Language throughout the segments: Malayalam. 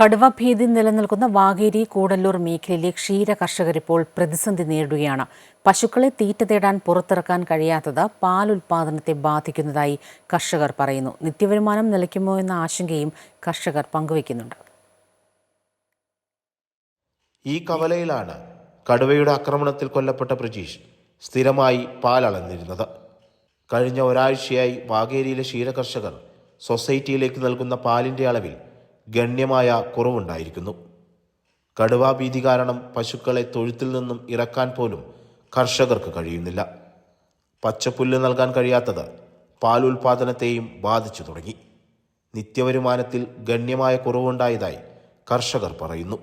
കടുവ ഭീതി നിലനിൽക്കുന്ന വാഗേരി കൂടല്ലൂർ മേഖലയിലെ ക്ഷീര കർഷകർ ഇപ്പോൾ പ്രതിസന്ധി നേരിടുകയാണ്. പശുക്കളെ തീറ്റ തേടാൻ പുറത്തിറക്കാൻ കഴിയാത്തത് പാൽ ഉൽപാദനത്തെ ബാധിക്കുന്നതായി കർഷകർ പറയുന്നു. നിത്യവരുമാനം നിലയ്ക്കുമോ എന്ന ആശങ്കയും കർഷകർ പങ്കുവയ്ക്കുന്നുണ്ട്. ഈ കവലയിലാണ് കടുവയുടെ ആക്രമണത്തിൽ കൊല്ലപ്പെട്ട പ്രജീഷ് സ്ഥിരമായി പാൽ അളന്നിരുന്നത്. കഴിഞ്ഞ ഒരാഴ്ചയായി വാഗേരിയിലെ ക്ഷീരകർഷകർ സൊസൈറ്റിയിലേക്ക് നൽകുന്ന പാലിന്റെ അളവിൽ ഗണ്യമായ കുറവുണ്ടായിരിക്കുന്നു. കടുവാഭീതി കാരണം പശുക്കളെ തൊഴുത്തിൽ നിന്നും ഇറക്കാൻ പോലും കർഷകർക്ക് കഴിയുന്നില്ല. പച്ചപ്പുല്ല് നൽകാൻ കഴിയാത്തത് പാൽ ഉൽപാദനത്തെയും ബാധിച്ചു തുടങ്ങി. നിത്യവരുമാനത്തിൽ ഗണ്യമായ കുറവുണ്ടായതായി കർഷകർ പറയുന്നു.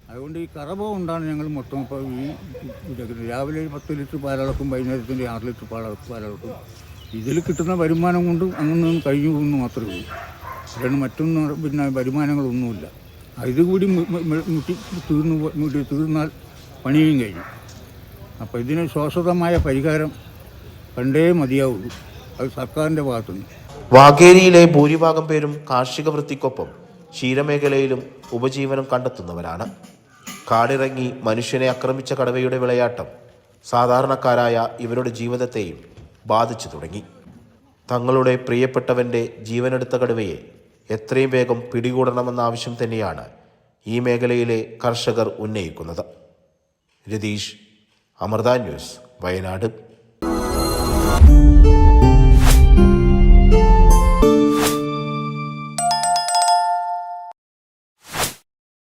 അതുകൊണ്ട് ഈ കറബോ കൊണ്ടാണ് ഞങ്ങൾ മൊത്തം ഇപ്പോൾ ഈ ഇതാക്കുന്നത് രാവിലെ ഒരു പത്ത് ലിറ്റർ പാലളക്കും വൈകുന്നേരത്തിന്റെ ആറ് ലിറ്റർ പാലളക്കും പാലളക്കും. ഇതിൽ കിട്ടുന്ന വരുമാനം കൊണ്ട് അങ്ങനെ കഴിഞ്ഞു മാത്രമേ ഉള്ളൂ. അല്ലാണ്ട് മറ്റൊന്നും പിന്നെ വരുമാനങ്ങളൊന്നുമില്ല. ഇത് കൂടി മു- മു- മു- മുട്ടി തീർന്നു മുട്ടി തീർന്നാൽ പണിയും കഴിഞ്ഞു. അപ്പോൾ ഇതിന് ശാശ്വതമായ പരിഹാരം കണ്ടേ മതിയാവുള്ളൂ. അത് സർക്കാരിന്റെ ഭാഗത്തുനിന്ന്. വാഗേരിയിലെ ഭൂരിഭാഗം പേരും കാർഷിക വൃത്തിക്കൊപ്പം ക്ഷീരമേഖലയിലും ഉപജീവനം കണ്ടെത്തുന്നവരാണ്. കാടിറങ്ങി മനുഷ്യനെ ആക്രമിച്ച കടവയുടെ വിളയാട്ടം സാധാരണക്കാരായ ഇവരുടെ ജീവിതത്തെയും ബാധിച്ചു തുടങ്ങി. തങ്ങളുടെ പ്രിയപ്പെട്ടവന്റെ ജീവനെടുത്ത കടുവയെ എത്രയും വേഗം പിടികൂടണമെന്ന ആവശ്യം തന്നെയാണ് ഈ മേഖലയിലെ കർഷകർ ഉന്നയിക്കുന്നത്. രതീഷ് അമൃത ന്യൂസ് വയനാട്.